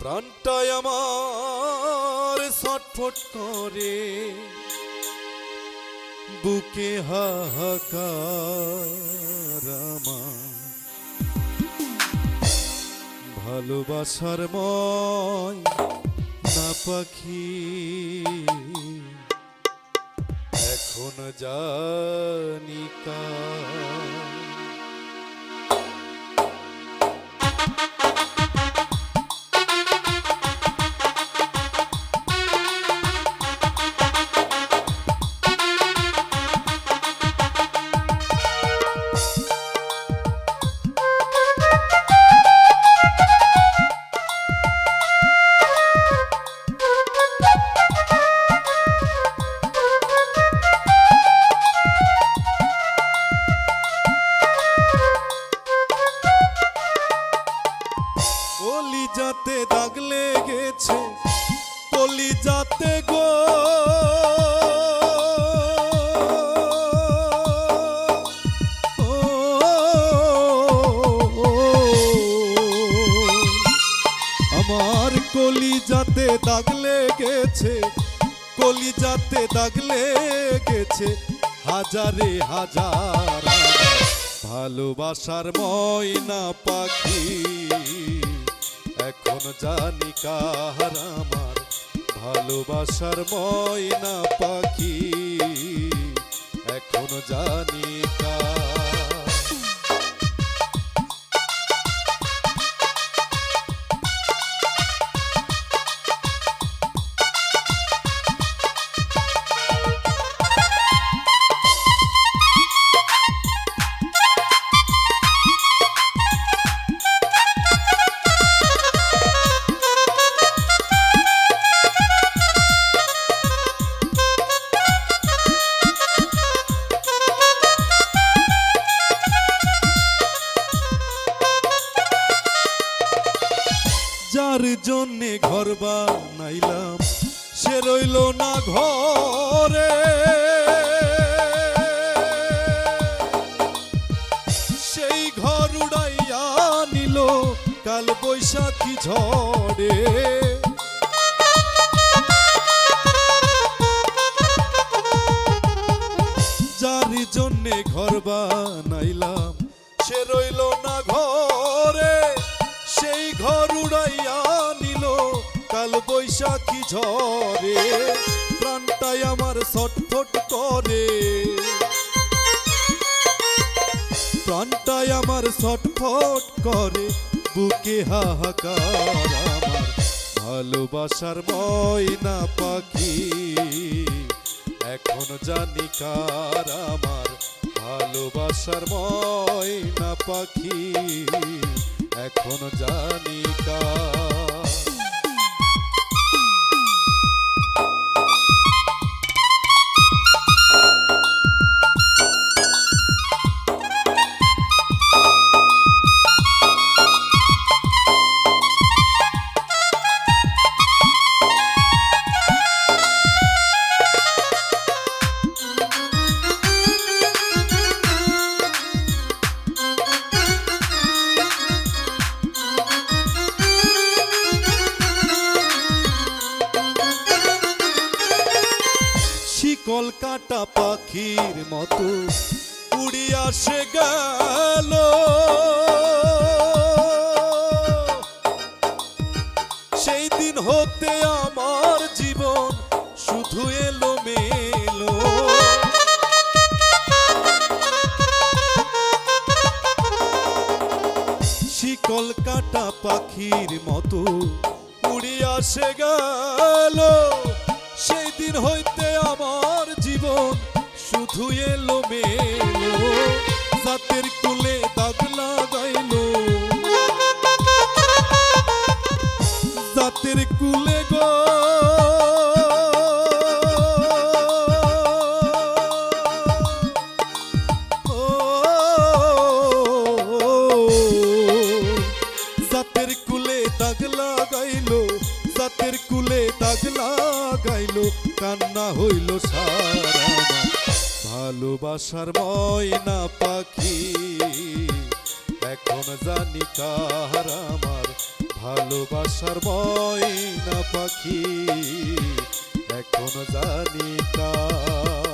প্রাণটায় আমার ছটফট করে। বুকে হাহাকার ভালোবাসার ময় না পাখি। এখন জানি যাতে দাগ লেগেছে কলি যাতে গো। আমার কলি যাতে দাগ লেগেছে কলি যাতে দাগ লেগেছে, হাজার হাজার ভালোবাসার ময়না পাখি। এখন জানি কাহার আমার ভালোবাসার ময়না পাখি। এখন জানি বানাইলাম। সে রইল না ঘরে। সেই ঘর উড়াইয়া নিল কাল বৈশাখী ঝড়ে। ঝরে, প্রাণটাই আমার ছটফট করে। প্রাণটাই আমার ছটফট করে, বুকে হাহাকার আমার ভালোবাসার ময়না পাখি। এখন জানি কার আমার ভালোবাসার ময়না পাখি। এখন জানি কার শিকল কাটা পাখির মতো উড়িয়া সে গেল। সেই দিন হতে আমার জীবন শুধু এলো মেলো শিকল কাটা পাখির মতো উড়িয়া সে গেল। সেই দিন হইতে আমার জীবন শুধু এলো মেলো জাতের কুলে দাগ লাগাইল জাতের কুলে গো কান্না হইল সারা ভালোবাসার ময়না পাখি, এখন জানি কার আমার। ভালোবাসার ময়না পাখি, এখন জানি কার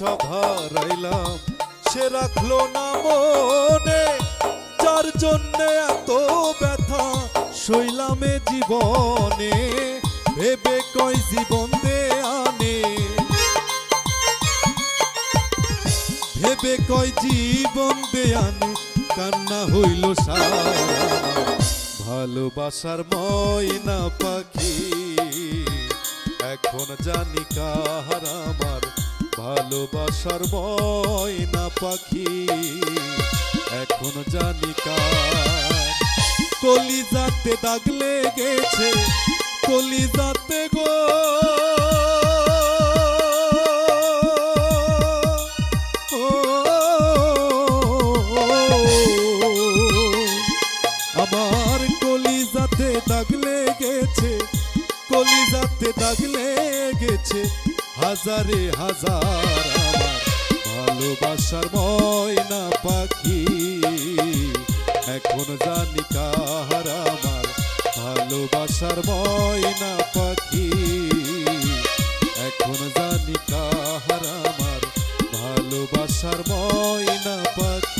জন্যে সভা সে রাখল না মনে, যার জন্যে এত ব্যথা। শৈলামে জীবনে, ভেবে কয় জীবন দে আনে ভেবে কয় জীবন দেয়ানে, কান্না হইল সারা। ভালোবাসার ময়না পাখি, এখন জানি কাহার আমার ভালোবাসার ময়না পাখি, এখন জানি কার। কলিজাতে দাগ লেগেছে, কলিজাতে গো। আমার কলিজাতে দাগ লেগেছে, কলিজাতে দাগ লেগেছে। হাজারে হাজার আমার ভালোবাসার ময়না পাখি। এখন জানি কাহার আমার ভালোবাসার ময়না পাখি। এখন জানি কাহার আমার ভালোবাসার ময়না পাখি।